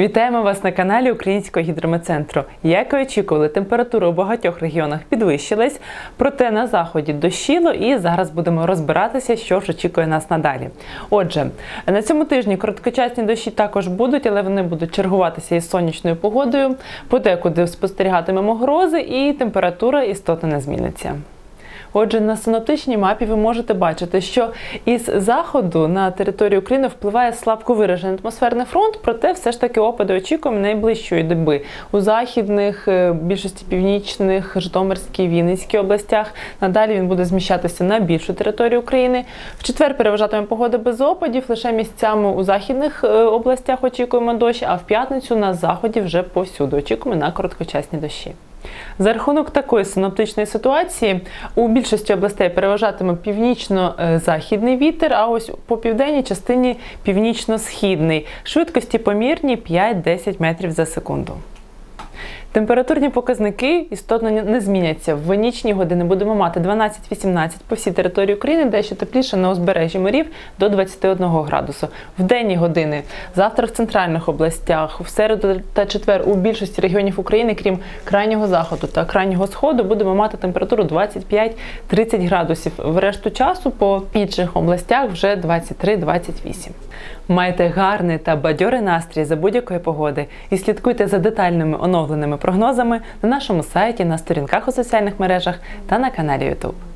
Вітаємо вас на каналі Українського гідрометцентру. Як і очікували, температура у багатьох регіонах підвищилась, проте на заході дощило, і зараз будемо розбиратися, що ж очікує нас надалі. Отже, на цьому тижні короткочасні дощі також будуть, але вони будуть чергуватися із сонячною погодою. Подекуди спостерігатимемо грози, і температура істотно не зміниться. Отже, на синоптичній мапі ви можете бачити, що із заходу на територію України впливає слабко виражений атмосферний фронт, проте все ж таки опади очікуємо найближчої доби у західних, е, більшості північних, Житомирській, Вінницькій областях. Надалі він буде зміщатися на більшу територію України. В четвер переважатиме погода без опадів. Лише місцями у західних е, областях очікуємо дощ, а в п'ятницю на заході вже повсюди очікуємо на короткочасні дощі. За рахунок такої синоптичної ситуації у більшості областей переважатиме північно-західний вітер, а ось по південній частині північно-східний. Швидкості помірні 5-10 метрів за секунду. Температурні показники істотно не зміняться. В нічні години будемо мати 12-18 по всій території України, дещо тепліше на узбережжі морів до 21 градусу. В денні години завтра в центральних областях, в середу та четвер у більшості регіонів України, крім крайнього заходу та крайнього сходу, будемо мати температуру 25-30 градусів. В решту часу по інших областях вже 23-28. Майте гарний та бадьорий настрій за будь-якої погоди і слідкуйте за детальними оновленими прогнозами на нашому сайті, на сторінках у соціальних мережах та на каналі YouTube.